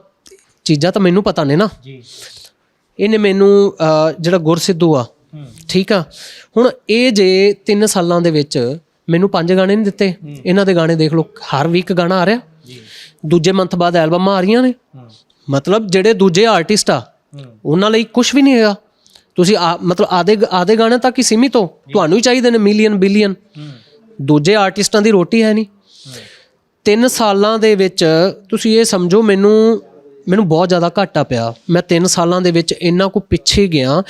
ਚੀਜ਼ਾਂ ਤਾਂ ਮੈਨੂੰ ਪਤਾ ਨੇ ਨਾ। ਜੀ। ਇਹਨੇ ਮੈਨੂੰ ਜਿਹੜਾ ਗੁਰਸਿੱਧੂ ਆ ਹੂੰ। ਠੀਕ ਆ? ਹੁਣ ਇਹ ਜੇ 3 ਸਾਲਾਂ ਦੇ ਵਿੱਚ ਮੈਨੂੰ ਪੰਜ ਗਾਣੇ ਨਹੀਂ ਦਿੱਤੇ ਇਹਨਾਂ ਦੇ ਗਾਣੇ ਦੇਖ ਲਓ ਹਰ ਵੀਕ ਗਾਣਾ ਆ ਰਿਹਾ। ਜੀ। ਦੂਜੇ ਮੰਥ ਬਾਅਦ ਐਲਬਮਾਂ ਆ ਰਹੀਆਂ ਨੇ। ਮਤਲਬ ਜਿਹੜੇ ਦੂਜੇ ਆਰਟਿਸਟ ਆ ਉਹਨਾਂ ਲਈ ਕੁਝ ਵੀ ਨਹੀਂ ਹੈਗਾ। ਤੁਸੀਂ ਆ- ਮਤਲਬ ਆਦੇ ਆਦੇ ਗਾਣੇ ਤੱਕ ਹੀ ਸੀਮਿਤ ਹੋ। ਤੁਹਾਨੂੰ ਹੀ ਚਾਹੀਦੇ ਨੇ ਮਿਲੀਅਨ ਬਿਲੀਅਨ ਦੂਜੇ ਆਰਟਿਸਟਾਂ ਦੀ ਰੋਟੀ ਹੈ ਨਹੀਂ। ਤਿੰਨ ਸਾਲਾਂ ਦੇ ਵਿੱਚ ਤੁਸੀਂ ਇਹ ਸਮਝੋ ਮੈਨੂੰ ਮੈਨੂੰ ਬਹੁਤ ਜ਼ਿਆਦਾ ਘਾਟਾ ਪਿਆ। ਮੈਂ 3 ਸਾਲਾਂ ਦੇ ਵਿੱਚ ਇੰਨਾ ਕੁ ਪਿੱਛੇ ਗਿਆ।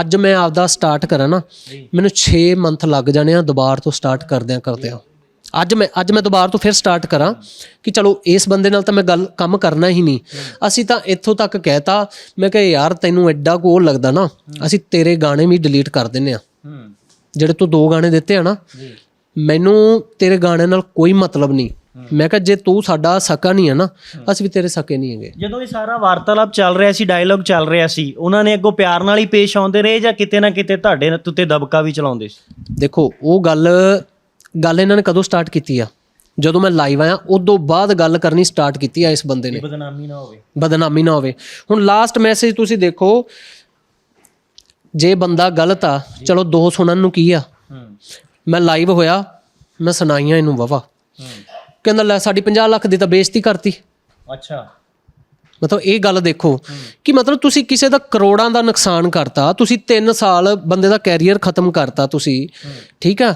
ਅੱਜ ਮੈਂ ਆਪਦਾ ਸਟਾਰਟ ਕਰਾਂ ਨਾ ਮੈਨੂੰ 6 ਮੰਥ ਲੱਗ ਜਾਣੇ ਆ ਦੁਬਾਰ ਤੋਂ ਸਟਾਰਟ ਕਰਦਿਆਂ ਕਰਦਿਆਂ। ਅੱਜ ਮੈਂ ਅੱਜ ਮੈਂ ਦੁਬਾਰ ਤੋਂ ਫਿਰ ਸਟਾਰਟ ਕਰਾਂ ਕਿ ਚਲੋ ਇਸ ਬੰਦੇ ਨਾਲ ਤਾਂ ਮੈਂ ਗੱਲ ਕੰਮ ਕਰਨਾ ਹੀ ਨਹੀਂ। ਅਸੀਂ ਤਾਂ ਇੱਥੋਂ ਤੱਕ ਕਹਿਤਾ ਮੈਂ ਕਿਹਾ ਯਾਰ ਤੈਨੂੰ ਐਡਾ ਕੋ ਲੱਗਦਾ ਨਾ ਅਸੀਂ ਤੇਰੇ ਗਾਣੇ ਵੀ ਡਿਲੀਟ ਕਰ ਦਿੰਨੇ ਆ। ਜਿਹੜੇ ਤੂੰ ਦੋ ਗਾਣੇ ਦਿੱਤੇ ਆ ਨਾ ਮੈਨੂੰ ਤੇਰੇ ਗਾਣੇ ਨਾਲ ਕੋਈ ਮਤਲਬ ਨਹੀਂ। ਮੈਂ ਕਿਹਾ ਜੇ ਤੂੰ ਸਾਡਾ ਸਕਾ ਨਹੀਂ ਹੈ ਨਾ ਅਸੀਂ ਵੀ ਤੇਰੇ ਸਕੇ ਨਹੀਂ ਹੈਗੇ। ਜਦੋਂ ਇਹ ਸਾਰਾ ਵਾਰਤਾਲਾਪ ਚੱਲ ਰਿਹਾ ਸੀ ਡਾਇਲੌਗ ਚੱਲ ਰਿਹਾ ਸੀ ਉਹਨਾਂ ਨੇ ਅੱਗੋਂ ਪਿਆਰ ਨਾਲ ਹੀ ਪੇਸ਼ ਆਉਂਦੇ ਰਹੇ ਜਾਂ ਕਿਤੇ ਨਾ ਕਿਤੇ ਤੁਹਾਡੇ ਉੱਤੇ ਦਬਕਾ ਵੀ ਚਲਾਉਂਦੇ ਸੀ? ਦੇਖੋ ਉਹ ਗੱਲ ਗੱਲ ਇਹਨਾਂ ਨੇ ਕਦੋਂ ਸਟਾਰਟ ਕੀਤੀ ਆ? ਜਦੋਂ ਮੈਂ ਲਾਈਵ ਆਇਆ ਉਦੋਂ ਬਾਅਦ ਗੱਲ ਕਰਨੀ ਸਟਾਰਟ ਕੀਤੀ ਆ ਇਸ ਬੰਦੇ ਨੇ। ਬਦਨਾਮੀ ਨਾ ਹੋਵੇ। ਬਦਨਾਮੀ ਨਾ ਹੋਵੇ। ਹੁਣ ਲਾਸਟ ਮੈਸੇਜ ਤੁਸੀਂ ਦੇਖੋ ਜੇ ਬੰਦਾ ਗਲਤ ਆ ਚਲੋ ਦੋ ਸੁਣਨ ਨੂੰ ਕੀ ਆ? ਮੈਂ ਲਾਈਵ ਹੋਇਆ ਮੈਂ ਸੁਣਾਈਆਂ ਇਹਨੂੰ ਵਾਵਾ ਕਹਿੰਦਾ ਲੈ ਸਾਡੀ 50 ਲੱਖ ਦੀ ਤਾਂ ਬੇਇੱਜ਼ਤੀ ਕਰਤੀ। ਅੱਛਾ। ਮਤਲਬ ਇਹ ਗੱਲ ਦੇਖੋ ਕਿ ਮਤਲਬ ਤੁਸੀਂ ਕਿਸੇ ਦਾ ਕਰੋੜਾਂ ਦਾ ਨੁਕਸਾਨ ਕਰਤਾ ਤੁਸੀਂ 3 ਸਾਲ ਬੰਦੇ ਦਾ ਕੈਰੀਅਰ ਖਤਮ ਕਰਤਾ ਤੁਸੀਂ ਠੀਕ ਆ?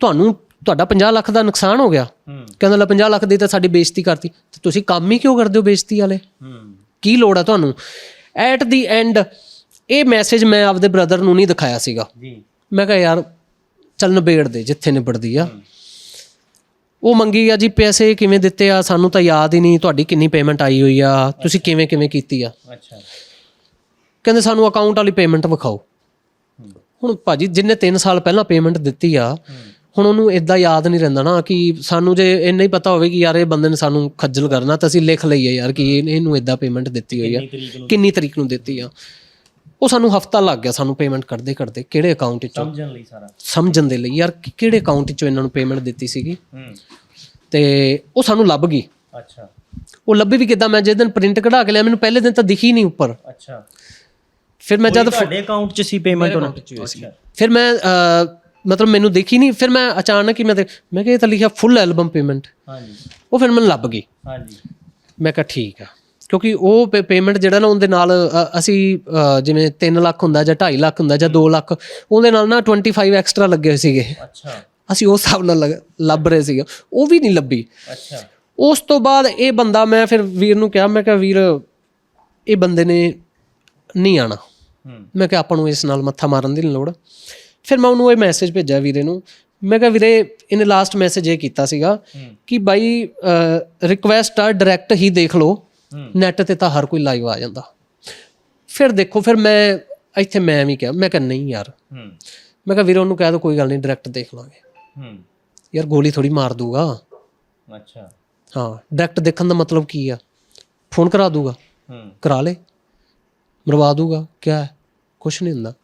ਤੁਹਾਨੂੰ ਤੁਹਾਡਾ 50 ਲੱਖ ਦਾ ਨੁਕਸਾਨ ਹੋ ਗਿਆ। ਕਹਿੰਦਾ ਲੈ 50 ਲੱਖ ਦੀ ਤਾਂ ਸਾਡੀ ਬੇਇੱਜ਼ਤੀ ਕਰਤੀ। ਤੇ ਤੁਸੀਂ ਕੰਮ ਹੀ ਕਿਉਂ ਕਰਦੇ ਹੋ ਬੇਇੱਜ਼ਤੀ ਵਾਲੇ? ਕੀ ਲੋੜ ਆ ਤੁਹਾਨੂੰ? ਐਟ ਦੀ ਐਂਡ ਇਹ ਮੈਸੇਜ ਮੈਂ ਆਪਦੇ ਬ੍ਰਦਰ ਨੂੰ ਨਹੀਂ ਦਿਖਾਇਆ ਸੀਗਾ। ਜੀ। ਮੈਂ ਕਿਹਾ ਯਾਰ ਚੱਲ ਨਿਬੇੜ ਦੇ ਜਿੱਥੇ ਨਿਬੜਦੀ ਆ। ਉਹ ਮੰਗੀ ਆ ਜੀ ਪੈਸੇ ਕਿਵੇਂ ਦਿੱਤੇ ਆ? ਸਾਨੂੰ ਤਾਂ ਯਾਦ ਹੀ ਨਹੀਂ ਤੁਹਾਡੀ ਕਿੰਨੀ ਪੇਮੈਂਟ ਆਈ ਹੋਈ ਆ। ਤੁਸੀਂ ਕਿਵੇਂ ਕਿਵੇਂ ਕੀਤੀ ਆ? ਅੱਛਾ। ਕਹਿੰਦੇ ਸਾਨੂੰ ਅਕਾਊਂਟ ਵਾਲੀ ਪੇਮੈਂਟ ਵਿਖਾਓ। ਹੁਣ ਭਾਜੀ ਜਿੰਨੇ 3 ਸਾਲ ਪਹਿਲਾਂ ਪੇਮੈਂਟ ਦਿੱਤੀ ਆ ਹੁਣ ਉਹਨੂੰ ਇਦਾਂ ਯਾਦ ਨਹੀਂ ਰਹਿੰਦਾ ਨਾ ਕਿ ਸਾਨੂੰ ਜੇ ਇੰਨਾ ਹੀ ਪਤਾ ਹੋਵੇ ਕਿ ਯਾਰ ਇਹ ਬੰਦੇ ਨੇ ਸਾਨੂੰ ਖੱਜਲ ਕਰਨਾ ਤਾਂ ਅਸੀਂ ਲਿਖ ਲਈਏ ਯਾਰ ਕਿ ਇਹ- ਇਹਨੂੰ ਇਦਾਂ ਪੇਮੈਂਟ ਦਿੱਤੀ ਹੋਈ ਆ। ਕਿੰਨੀ ਤਰੀਕ ਨੂੰ ਦਿੱਤੀ ਆ। ਉਹ ਸਾਨੂੰ ਹਫਤਾ ਲੱਗ ਗਿਆ ਸਾਨੂੰ ਪੇਮੈਂਟ ਕਰਦੇ ਕਰਦੇ ਕਿਹੜੇ ਅਕਾਊਂਟ ਵਿੱਚੋਂ? ਸਮਝਣ ਲਈ ਸਾਰਾ। ਸਮਝਣ ਦੇ ਲਈ ਯਾਰ ਕਿ ਕਿਹੜੇ ਅਕਾਊਂਟ ਵਿੱਚੋਂ ਇਹਨਾਂ ਨੂੰ ਪੇਮੈਂਟ ਦਿੱਤੀ ਸੀਗੀ? ਹੂੰ। ਤੇ ਉਹ ਸਾਨੂੰ ਲੱਭ ਗਈ। ਅੱਛਾ। ਉਹ ਲੱਭੀ ਵੀ ਕਿਦਾਂ ਮੈਂ ਜਿਸ ਦਿਨ ਪ੍ਰਿੰਟ ਕਢਾ ਕੇ ਲਿਆ ਮੈਨੂੰ ਪਹਿਲੇ ਦਿਨ ਤਾਂ ਦਿਖੀ ਨਹੀਂ ਉੱਪਰ। ਅੱਛਾ। ਫਿਰ ਮੈਂ ਜਦ ਤੁਹਾਡੇ ਅਕਾਊਂਟ 'ਚ ਸੀ ਪੇਮੈਂਟ ਉਹਨਾਂ ਫਿਰ ਮੈਂ ਮਤਲਬ ਮੈਨੂੰ ਦਿਖੀ ਨਹੀਂ ਫਿਰ ਮੈਂ ਅਚਾਨਕ ਹੀ ਮੈਂ ਮੈਂ ਕਿਹਾ ਇਹ ਤਾਂ ਲਿਖਿਆ ਫੁੱਲ ਐਲਬਮ ਪੇਮੈਂਟ ਹਾਂਜੀ। ਉਹ ਫਿਰ ਮੈਨੂੰ ਲੱਭ ਗਈ। ਹਾਂਜੀ। ਮੈਂ ਕਿਹਾ ਠੀਕ ਆ। ਕਿਉਂਕਿ ਉਹ ਪੇਮੈਂਟ ਜਿਹੜਾ ਨਾ ਉਹਦੇ ਨਾਲ ਅਸੀਂ ਜਿਵੇਂ 3 ਲੱਖ ਹੁੰਦਾ ਜਾਂ 2.5 ਲੱਖ ਹੁੰਦਾ ਜਾਂ 2 ਲੱਖ ਉਹਦੇ ਨਾਲ ਨਾ 25 ਐਕਸਟਰਾ ਲੱਗੇ ਹੋਏ ਸੀਗੇ। ਅੱਛਾ। ਅਸੀਂ ਉਸ ਹਿਸਾਬ ਨਾਲ ਲੱਭ ਰਹੇ ਸੀਗੇ। ਉਹ ਵੀ ਨਹੀਂ ਲੱਭੀ। ਅੱਛਾ। ਉਸ ਤੋਂ ਬਾਅਦ ਇਹ ਬੰਦਾ ਮੈਂ ਫਿਰ ਵੀਰ ਨੂੰ ਕਿਹਾ ਮੈਂ ਕਿਹਾ ਵੀਰ ਇਹ ਬੰਦੇ ਨੇ ਨਹੀਂ ਆਣਾ। ਮੈਂ ਕਿਹਾ ਆਪਾਂ ਨੂੰ ਇਸ ਨਾਲ ਮੱਥਾ ਮਾਰਨ ਦੀ ਲੋੜ। ਫਿਰ ਮੈਂ ਉਹਨੂੰ ਇਹ ਮੈਸੇਜ ਭੇਜਿਆ ਵੀਰੇ ਨੂੰ। ਮੈਂ ਕਿਹਾ ਵੀਰੇ ਇਹਨੇ ਲਾਸਟ ਮੈਸੇਜ ਇਹ ਕੀਤਾ ਸੀਗਾ ਕਿ ਬਾਈ ਰਿਕੁਐਸਟ ਆ ਡਾਇਰੈਕਟ ਹੀ ਦੇਖ ਲਓ। ਨੈਟ ਤੇ ਤਾਂ ਹਰ ਕੋਈ ਲਾਈਵ ਆ ਜਾਂਦਾ। ਫਿਰ ਦੇਖੋ ਫਿਰ ਮੈਂ ਇੱਥੇ ਮੈਂ ਵੀ ਕਿਹਾ ਮੈਂ ਕਿਹਾ ਨਹੀਂ ਯਾਰ। ਮੈਂ ਕਿਹਾ ਵੀਰੇ ਉਹਨੂੰ ਕਹਿ ਦੋ ਕੋਈ ਗੱਲ ਨਹੀਂ ਡਾਇਰੈਕਟ ਦੇਖ ਲਾਂਗੇ। ਯਾਰ ਗੋਲੀ ਥੋੜੀ ਮਾਰ ਦੂਗਾ। ਅੱਛਾ। ਹਾਂ ਡਾਇਰੈਕਟ ਦੇਖਣ ਦਾ ਮਤਲਬ ਕੀ ਆ? ਫੋਨ ਕਰਾ ਦੂਗਾ। ਕਰਾ ਲੇ। ਮਰਵਾ ਦੂਗਾ। ਕਿਆ ਹੈ? ਕੁਛ ਨਹੀਂ ਹੁੰਦਾ।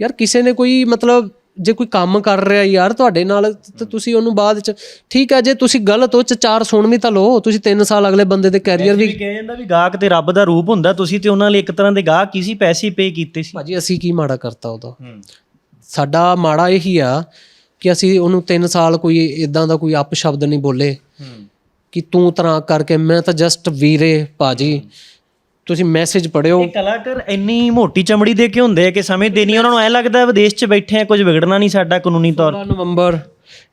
ਯਾਰ ਕਿਸੇ ਨੇ ਕੋਈ ਮਤਲਬ ਜੇ ਕੋਈ ਕੰਮ ਕਰ ਰਿਹਾ ਯਾਰ ਤੁਹਾਡੇ ਨਾਲ ਤੇ ਤੁਸੀਂ ਉਹਨੂੰ ਬਾਅਦ ਚ ਠੀਕ ਹੈ ਜੇ ਤੁਸੀਂ ਗਲਤ ਹੋ ਚ ਚਾਰ ਸੁਣ ਵੀ ਤਾਂ ਲਓ ਤੁਸੀਂ 3 ਸਾਲ ਅਗਲੇ ਬੰਦੇ ਦੇ ਕੈਰੀਅਰ ਵੀ ਕਿਹਾ ਜਾਂਦਾ ਵੀ ਗਾਹਕ ਤੇ ਰੱਬ ਦਾ ਰੂਪ ਹੁੰਦਾ ਤੁਸੀਂ ਤੇ ਉਹਨਾਂ ਲਈ ਇੱਕ ਤਰ੍ਹਾਂ ਦੇ ਗਾਹਕ ਹੀ ਸੀ ਪੈਸੇ ਪੇ ਕੀਤੇ ਸੀ। ਭਾਜੀ ਅਸੀਂ ਕੀ ਮਾੜਾ ਕਰਤਾ ਉਹਦਾ ਸਾਡਾ ਮਾੜਾ ਇਹੀ ਆ ਕਿ ਅਸੀਂ ਉਹਨੂੰ 3 ਸਾਲ ਕੋਈ ਇਦਾਂ ਦਾ ਕੋਈ ਅਪ ਸ਼ਬਦ ਨਹੀਂ ਬੋਲੇ ਕਿ ਤੂੰ ਤਰ੍ਹਾਂ ਕਰਕੇ ਮੈਂ ਤਾਂ ਜਸਟ ਵੀਰੇ ਭਾਜੀ ਤੁਸੀਂ ਮੈਸੇਜ ਪੜਿਓ ਇਹ ਕਲਾਕਾਰ ਇੰਨੀ ਮੋਟੀ ਚਮੜੀ ਦੇ ਕਿਉਂ ਹੁੰਦੇ ਆ ਕਿ ਸਮਝਦੇ ਨਹੀਂ ਉਹਨਾਂ ਨੂੰ ਐ ਲੱਗਦਾ ਵਿਦੇਸ਼ 'ਚ ਬੈਠੇ ਆ ਕੁਝ ਵਿਗੜਨਾ ਨਹੀਂ ਸਾਡਾ ਕਾਨੂੰਨੀ ਤੌਰ 16 ਨਵੰਬਰ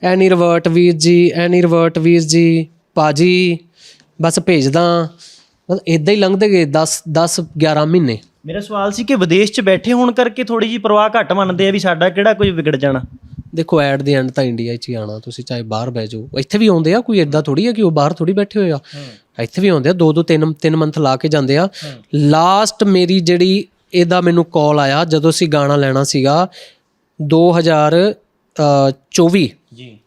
ਐਨੀ ਰਿਵਰਟ ਵੀਰ ਜੀ ਐਨੀ ਰਿਵਰਟ ਵੀਰ ਜੀ ਪਾਜੀ ਬਸ ਭੇਜਦਾ। ਬਸ ਇਦਾਂ ਹੀ ਲੰਘਦੇ ਗਏ 10 10 11 ਮਹੀਨੇ। ਮੇਰਾ ਸਵਾਲ ਸੀ ਕਿ ਵਿਦੇਸ਼ 'ਚ ਬੈਠੇ ਹੋਣ ਕਰਕੇ ਥੋੜੀ ਜੀ ਪਰਵਾਹ ਘੱਟ ਮੰਨਦੇ ਆ ਵੀ ਸਾਡਾ ਕਿਹੜਾ ਕੁਝ ਵਿਗੜ ਜਾਣਾ? ਦੇਖੋ ਐਟ ਦੇ ਐਂਡ ਤਾਂ ਇੰਡੀਆ 'ਚ ਹੀ ਆਣਾ ਤੁਸੀਂ ਚਾਹੇ ਬਾਹਰ ਬਹਿ ਜਾਓ। ਇੱਥੇ ਵੀ ਆਉਂਦੇ ਆ ਕੋਈ ਏਦਾਂ ਥੋੜੀ ਆ ਕਿ ਉਹ ਬਾਹਰ ਥੋੜੀ ਬੈਠੇ ਹੋਏ ਆ? ਇੱਥੇ ਵੀ ਆਉਂਦੇ ਆ ਦੋ ਦੋ ਤਿੰਨ ਤਿੰਨ ਮੰਥ ਲਾ ਕੇ ਜਾਂਦੇ ਆ। ਲਾਸਟ ਮੇਰੀ ਜਿਹੜੀ ਇਹਦਾ ਮੈਨੂੰ ਕਾਲ ਆਇਆ ਜਦੋਂ ਅਸੀਂ ਗਾਣਾ ਲੈਣਾ ਸੀਗਾ 2024 ਜੀ।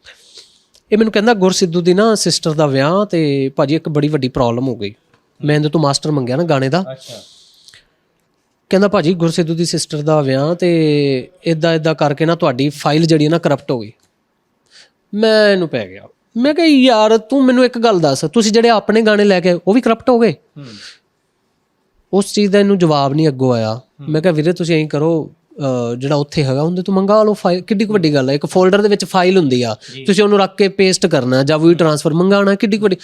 ਇਹ ਮੈਨੂੰ ਕਹਿੰਦਾ ਗੁਰਸਿੱਧੂ ਦੀ ਨਾ ਸਿਸਟਰ ਦਾ ਵਿਆਹ ਤੇ ਭਾਜੀ ਇੱਕ ਬੜੀ ਵੱਡੀ ਪ੍ਰੋਬਲਮ ਹੋ ਗਈ। ਮੈਂ ਇਹਦੇ ਤੋਂ ਮਾਸਟਰ ਮੰਗਿਆ ਨਾ ਗਾਣੇ ਦਾ। ਅੱਛਾ। ਕਹਿੰਦਾ ਭਾਜੀ ਗੁਰਸਿੱਧੂ ਦੀ ਸਿਸਟਰ ਦਾ ਵਿਆਹ ਤੇ ਇਦਾਂ ਇਦਾਂ ਕਰਕੇ ਨਾ ਤੁਹਾਡੀ ਫਾਈਲ ਜਿਹੜੀ ਹੈ ਨਾ ਕਰਪਟ ਹੋ ਗਈ। ਮੈਂ ਇਹਨੂੰ ਪੈ ਗਿਆ। ਮੈਂ ਕਿਹਾ ਯਾਰ ਤੂੰ ਮੈਨੂੰ ਇੱਕ ਗੱਲ ਦੱਸ ਤੁਸੀਂ ਜਿਹੜੇ ਆਪਣੇ ਗਾਣੇ ਲੈ ਕੇ ਆਏ, ਉਹ ਵੀ ਕਰਪਟ ਹੋ ਗਏ? ਉਸ ਚੀਜ਼ ਦਾ ਇਹਨੂੰ ਜਵਾਬ ਨਹੀਂ ਅੱਗੋਂ ਆਇਆ। ਮੈਂ ਕਿਹਾ ਵੀਰੇ ਤੁਸੀਂ ਐਂ ਕਰੋ ਅਹ ਜਿਹੜਾ ਉੱਥੇ ਹੈਗਾ ਉਹਦੇ ਤੋਂ ਮੰਗਾ ਲਓ ਫਾਈਲ ਕਿੱਡੀ ਕੁ ਵੱਡੀ ਗੱਲ ਹੈ ਇੱਕ ਫੋਲਡਰ ਦੇ ਵਿੱਚ ਫਾਈਲ ਹੁੰਦੀ ਆ। ਤੁਸੀਂ ਉਹਨੂੰ ਰੱਖ ਕੇ ਪੇਸਟ ਕਰਨਾ ਜਾਂ ਵੀ ਟ੍ਰਾਂਸਫਰ ਮੰਗਾਉਣਾ ਕਿੱਡੀ ਕੁ ਵੱਡੀ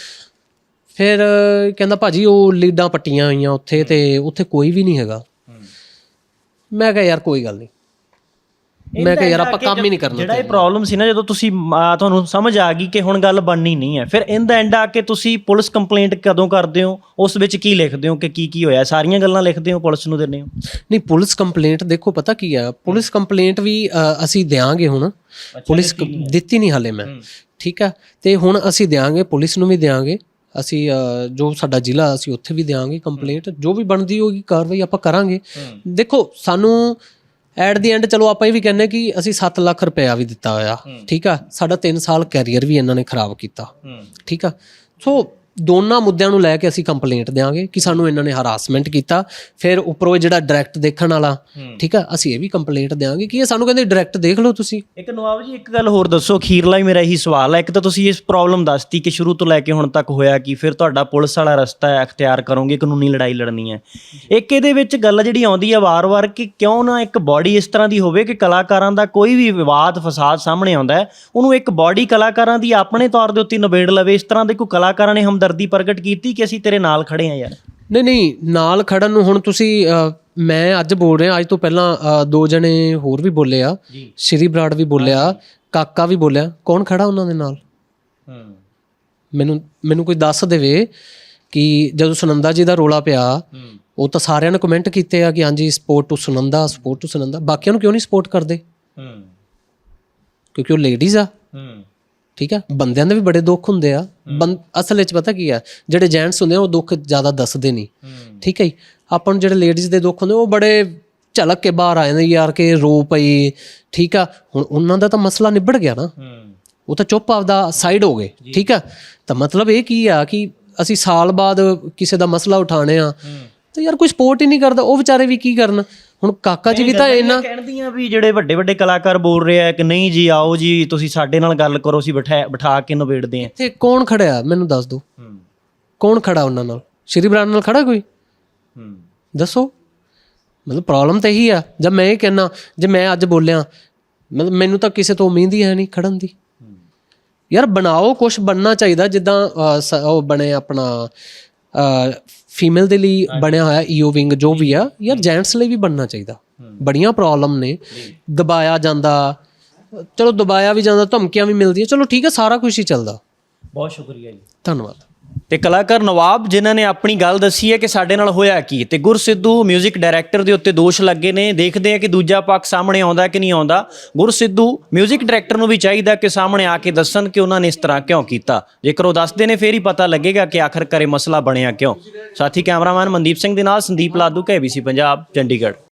ਫਿਰ ਅਹ, ਕਹਿੰਦਾ ਭਾਜੀ ਉਹ ਲੀਡਾਂ ਪੱਟੀਆਂ ਹੋਈਆਂ ਉੱਥੇ ਤੇ ਉੱਥੇ ਕੋਈ ਵੀ ਨਹੀਂ ਹੈਗਾ। ਮੈਂ ਕਿਹਾ ਯਾਰ ਕੋਈ ਗੱਲ ਨਹੀਂ। ਮੈਂ ਕਿਹਾ ਯਾਰ ਆਪਾਂ ਕੰਮ ਹੀ ਨਹੀਂ ਕਰਨਾ ਜਿਹੜਾ ਇਹ ਪ੍ਰੋਬਲਮ ਸੀ ਨਾ ਜਦੋਂ ਤੁਸੀਂ ਆ, ਤੁਹਾਨੂੰ ਸਮਝ ਆ ਗਈ ਕਿ ਹੁਣ ਗੱਲ ਬਣਨੀ ਨਹੀਂ ਹੈ ਫਿਰ ਇਨ ਦਾ ਐਂਡ ਆ ਕੇ ਤੁਸੀਂ ਪੁਲਿਸ ਕੰਪਲੇਂਟ ਕਦੋਂ ਕਰਦੇ ਹੋ ਉਸ ਵਿੱਚ ਕੀ ਲਿਖਦੇ ਹੋ ਕਿ ਕੀ ਕੀ ਹੋਇਆ? ਸਾਰੀਆਂ ਗੱਲਾਂ ਲਿਖਦੇ ਹੋ ਪੁਲਿਸ ਨੂੰ ਦਿੰਦੇ ਹੋ? ਨਹੀਂ ਪੁਲਿਸ ਕੰਪਲੇਂਟ ਦੇਖੋ ਪਤਾ ਕੀ ਆ? ਪੁਲਿਸ ਕੰਪਲੇਂਟ ਵੀ ਅ, ਅਸੀਂ ਦਿਆਂਗੇ ਹੁਣ। ਪੁਲਿਸ ਕ- ਦਿੱਤੀ ਨਹੀਂ ਹਾਲੇ ਮੈਂ। ਠੀਕ ਆ? ਤੇ ਹੁਣ ਅਸੀਂ ਦਿਆਂਗੇ ਪੁਲਿਸ ਨੂੰ ਵੀ ਦਿਆਂਗੇ। ਅਸੀਂ ਜੋ ਸਾਡਾ ਜ਼ਿਲ੍ਹਾ ਅਸੀਂ ਉੱਥੇ ਵੀ ਦਿਆਂਗੇ ਕੰਪਲੇਂਟ ਜੋ ਵੀ ਬਣਦੀ ਹੋਗੀ ਕਾਰਵਾਈ ਆਪਾਂ ਕਰਾਂਗੇ। ਦੇਖੋ ਸਾਨੂੰ ਐਟ ਦੀ ਐਂਡ ਚਲੋ ਆਪਾਂ ਇਹ ਵੀ ਕਹਿੰਨੇ ਕਿ ਅਸੀਂ 7 ਲੱਖ ਰੁਪਇਆ ਵੀ ਦਿੱਤਾ ਹੋਇਆ। ਠੀਕ ਆ? ਸਾਡਾ 3 ਸਾਲ ਕੈਰੀਅਰ ਵੀ ਇਹਨਾਂ ਨੇ ਖਰਾਬ ਕੀਤਾ। ਠੀਕ ਆ? ਸੋ ਦੋਨਾਂ ਮੁੱਦਿਆਂ ਨੂੰ ਲੈ ਕੇ ਅਸੀਂ ਕੰਪਲੇਂਟ ਦੇਾਂਗੇ ਕਿ ਸਾਨੂੰ ਇਹਨਾਂ ਨੇ ਹਰਾਸਮੈਂਟ ਕੀਤਾ। ਫਿਰ ਉੱਪਰੋਂ ਇਹ ਜਿਹੜਾ ਡਾਇਰੈਕਟ ਦੇਖਣ ਵਾਲਾ ਠੀਕ ਆ ਅਸੀਂ ਇਹ ਵੀ ਕੰਪਲੇਂਟ ਦੇਾਂਗੇ ਕਿ ਇਹ ਸਾਨੂੰ ਕਹਿੰਦੇ ਡਾਇਰੈਕਟ ਦੇਖ ਲਓ ਤੁਸੀਂ। ਇੱਕ ਨਵਾਬ ਜੀ ਇੱਕ ਗੱਲ ਹੋਰ ਦੱਸੋ ਅਖੀਰਲਾ ਹੀ ਮੇਰਾ ਇਹੀ ਸਵਾਲ ਹੈ ਇੱਕ ਤਾਂ ਤੁਸੀਂ ਇਸ ਪ੍ਰੋਬਲਮ ਦੱਸਤੀ ਕਿ ਸ਼ੁਰੂ ਤੋਂ ਲੈ ਕੇ ਹੁਣ ਤੱਕ ਹੋਇਆ ਕੀ ਫਿਰ ਤੁਹਾਡਾ ਪੁਲਿਸ ਵਾਲਾ ਰਸਤਾ ਹੈ ਅਖਤਿਆਰ ਕਰੋਗੇ ਕਾਨੂੰਨੀ ਲੜਾਈ ਲੜਨੀ ਹੈ। ਇੱਕ ਇਹਦੇ ਵਿੱਚ ਗੱਲ ਜਿਹੜੀ ਆਉਂਦੀ ਹੈ ਵਾਰ-ਵਾਰ ਕਿ ਕਿਉਂ ਨਾ ਇੱਕ ਬਾਡੀ ਇਸ ਤਰ੍ਹਾਂ ਦੀ ਹੋਵੇ ਕਿ ਕਲਾਕਾਰਾਂ ਦਾ ਕੋਈ ਵੀ ਵਿਵਾਦ ਫਸਾਦ ਸਾਹਮਣੇ ਆਉਂਦਾ ਹੈ ਉਹਨੂੰ ਇੱਕ ਬਾਡੀ ਕਲਾਕਾਰਾਂ ਦੀ ਆਪਣੇ ਤੌਰ ਦੇ ਉੱਤੇ ਨਿਬੇੜ ਲਵੇ ਇਸ ਤਰ੍ਹਾਂ ਦੇ ਕੋਈ ਕਲਾਕਾਰਾਂ ਨੇ ਹਮਦਰਦੀ ਪ੍ਰਗਟ ਕੀਤੀ ਕਿ ਅਸੀਂ ਤੇਰੇ ਨਾਲ ਖੜੇ ਹਾਂ ਯਾਰ? ਨਹੀਂ ਨਹੀਂ ਨਾਲ ਖੜਨ ਨੂੰ ਹੁਣ ਤੁਸੀਂ ਮੈਂ ਅੱਜ ਬੋਲ ਰਿਹਾ ਅੱਜ ਤੋਂ ਪਹਿਲਾਂ ਦੋ ਜਣੇ ਹੋਰ ਵੀ ਬੋਲੇ ਆ। ਸ਼੍ਰੀ ਬਰਾੜ ਵੀ ਬੋਲਿਆ ਕਾਕਾ ਵੀ ਬੋਲਿਆ। ਕੌਣ ਖੜਾ ਉਹਨਾਂ ਦੇ ਨਾਲ? ਹੂੰ। ਮੈਨੂੰ ਮੈਨੂੰ ਕੋਈ ਦੱਸ ਦੇਵੇ ਕਿ ਜਦੋਂ ਸੁਨੰਦਾ ਜੀ ਦਾ ਰੋਲਾ ਪਿਆ ਉਹ ਤਾਂ ਸਾਰਿਆਂ ਨੇ ਕਮੈਂਟ ਕੀਤੇ ਆ ਕਿ ਹਾਂਜੀ support to Sunanda support to Sunanda. ਬਾਕੀਆਂ ਨੂੰ ਕਿਉਂ ਨਹੀਂ ਸਪੋਰਟ ਕਰਦੇ? ਹੂੰ। ਕਿਉਂਕਿ ਉਹ ਲੇਡੀਜ਼ ਆ। ਹੂੰ। ਠੀਕ ਆ? ਬੰਦਿਆਂ ਦੇ ਵੀ ਬੜੇ ਦੁੱਖ ਹੁੰਦੇ ਆ। ਅਸਲ ਵਿੱਚ ਪਤਾ ਕੀ ਆ? ਜਿਹੜੇ ਜੈਂਟਸ ਹੁੰਦੇ ਆ ਉਹ ਦੁੱਖ ਜ਼ਿਆਦਾ ਦੱਸਦੇ ਨਹੀਂ। ਠੀਕ ਹੈ ਆਪਾਂ ਨੂੰ ਜਿਹੜੇ ਲੇਡੀਜ਼ ਦੇ ਦੁੱਖ ਹੁੰਦੇ ਉਹ ਬੜੇ ਝਲਕ ਕੇ ਬਾਹਰ ਆ ਜਾਂਦੇ ਯਾਰ ਕਿ ਰੋ ਪਈ ਠੀਕ ਆ? ਹੁਣ ਉਹਨਾਂ ਦਾ ਤਾਂ ਮਸਲਾ ਨਿਬੜ ਗਿਆ ਨਾ। ਉਹ ਤਾਂ ਚੁੱਪ ਆਪਦਾ ਸਾਈਡ ਹੋ ਗਏ ਠੀਕ ਆ? ਤਾਂ ਮਤਲਬ ਇਹ ਕੀ ਆ ਕਿ ਅਸੀਂ ਸਾਲ ਬਾਅਦ ਕਿਸੇ ਦਾ ਮਸਲਾ ਉਠਾਣੇ ਆ। ਤਾਂ ਯਾਰ ਕੋਈ ਸਪੋਰਟ ਹੀ ਨਹੀਂ ਕਰਦਾ ਉਹ ਵਿਚਾਰੇ ਵੀ ਕੀ ਕਰਨ? ਹੁਣ ਕਾਕਾ ਜੀ ਵੀ ਤਾਂ ਇੰਨਾ ਕਹਿਣਦੀਆਂ ਵੀ ਜਿਹੜੇ ਵੱਡੇ ਵੱਡੇ ਕਲਾਕਾਰ ਬੋਲ ਰਹੇ ਆ ਕਿ ਨਹੀਂ ਜੀ ਆਓ ਜੀ ਤੁਸੀਂ ਸਾਡੇ ਨਾਲ ਗੱਲ ਕਰੋ ਅਸੀਂ ਬਿਠਾ ਬਿਠਾ ਕੇ ਨਿਬੇੜਦੇ ਆ ਇੱਥੇ ਕੌਣ ਖੜਿਆ? ਮੈਨੂੰ ਦੱਸ ਦਿਓ। ਹੂੰ। ਕੌਣ ਖੜਾ ਉਹਨਾਂ ਨਾਲ? ਸ਼੍ਰੀ ਬਰਾੜ ਨਾਲ ਖੜਾ ਕੋਈ? ਹੂੰ। ਦੱਸੋ। ਮਤਲਬ ਪ੍ਰੋਬਲਮ ਤਾਂ ਇਹੀ ਆ। ਜਦ ਮੈਂ ਇਹ ਕਹਿਣਾ ਜੇ ਮੈਂ ਅੱਜ ਬੋਲਿਆ ਮਤਲਬ ਮੈਨੂੰ ਤਾਂ ਕਿਸੇ ਤੋਂ ਉਮੀਦ ਹੀ ਹੈ ਨਹੀਂ ਖੜਨ ਦੀ। ਯਾਰ ਬਣਾਓ ਕੁਝ ਬਣਨਾ ਚਾਹੀਦਾ ਜਿੱਦਾਂ ਅਹ, ਸ- ਉਹ ਬਣੇ ਆਪਣਾ ਫੀਮੇਲ ਦੇ ਲਈ ਬਣਿਆ ਹੋਇਆ ਈਓ ਵਿੰਗ ਜੋ ਵੀ ਆ ਯਾਰ ਜੈਂਟਸ ਲਈ ਵੀ ਬਣਨਾ ਚਾਹੀਦਾ। ਬੜੀਆਂ ਪ੍ਰੋਬਲਮ ਨੇ। ਦਬਾਇਆ ਜਾਂਦਾ। ਚਲੋ ਦਬਾਇਆ ਵੀ ਜਾਂਦਾ ਧਮਕੀਆਂ ਵੀ ਮਿਲਦੀਆਂ। ਚਲੋ ਠੀਕ ਹੈ ਸਾਰਾ ਕੁਝ ਹੀ ਚੱਲਦਾ। ਬਹੁਤ ਸ਼ੁਕਰੀਆ ਜੀ। ਧੰਨਵਾਦ। ਤੇ ਕਲਾਕਾਰ ਨਵਾਬ ਜਿਨ੍ਹਾਂ ਨੇ ਆਪਣੀ ਗੱਲ ਦੱਸੀ ਹੈ ਕਿ ਸਾਡੇ ਨਾਲ ਹੋਇਆ ਕੀ ਤੇ ਗੁਰਸਿੱਧੂ 뮤직 ਡਾਇਰੈਕਟਰ ਦੇ ਉੱਤੇ ਦੋਸ਼ ਲੱਗੇ ਨੇ ਦੇਖਦੇ ਆ ਕਿ ਦੂਜਾ ਪੱਖ ਸਾਹਮਣੇ ਆਉਂਦਾ ਕਿ ਨਹੀਂ ਆਉਂਦਾ ਗੁਰਸਿੱਧੂ 뮤직 ਡਾਇਰੈਕਟਰ ਨੂੰ ਵੀ ਚਾਹੀਦਾ ਕਿ ਸਾਹਮਣੇ ਆ ਕੇ ਦੱਸਣ ਕਿ ਉਹਨਾਂ ਨੇ ਇਸ ਤਰ੍ਹਾਂ ਕਿਉਂ ਕੀਤਾ ਜੇਕਰ ਉਹ ਦੱਸਦੇ ਨੇ ਫੇਰ ਹੀ ਪਤਾ ਲੱਗੇਗਾ ਕਿ ਆਖਰ ਕਰੇ ਮਸਲਾ ਬਣਿਆ ਕਿਉਂ ਸਾਥੀ ਕੈਮਰਾਮੈਨ ਮਨਦੀਪ ਸਿੰਘ ਦੇ ਨਾਲ ਸੰਦੀਪ ਲਾਦੂ ਕੇਬੀਸੀ ਪੰਜਾਬ ਚੰਡੀਗੜ੍ਹ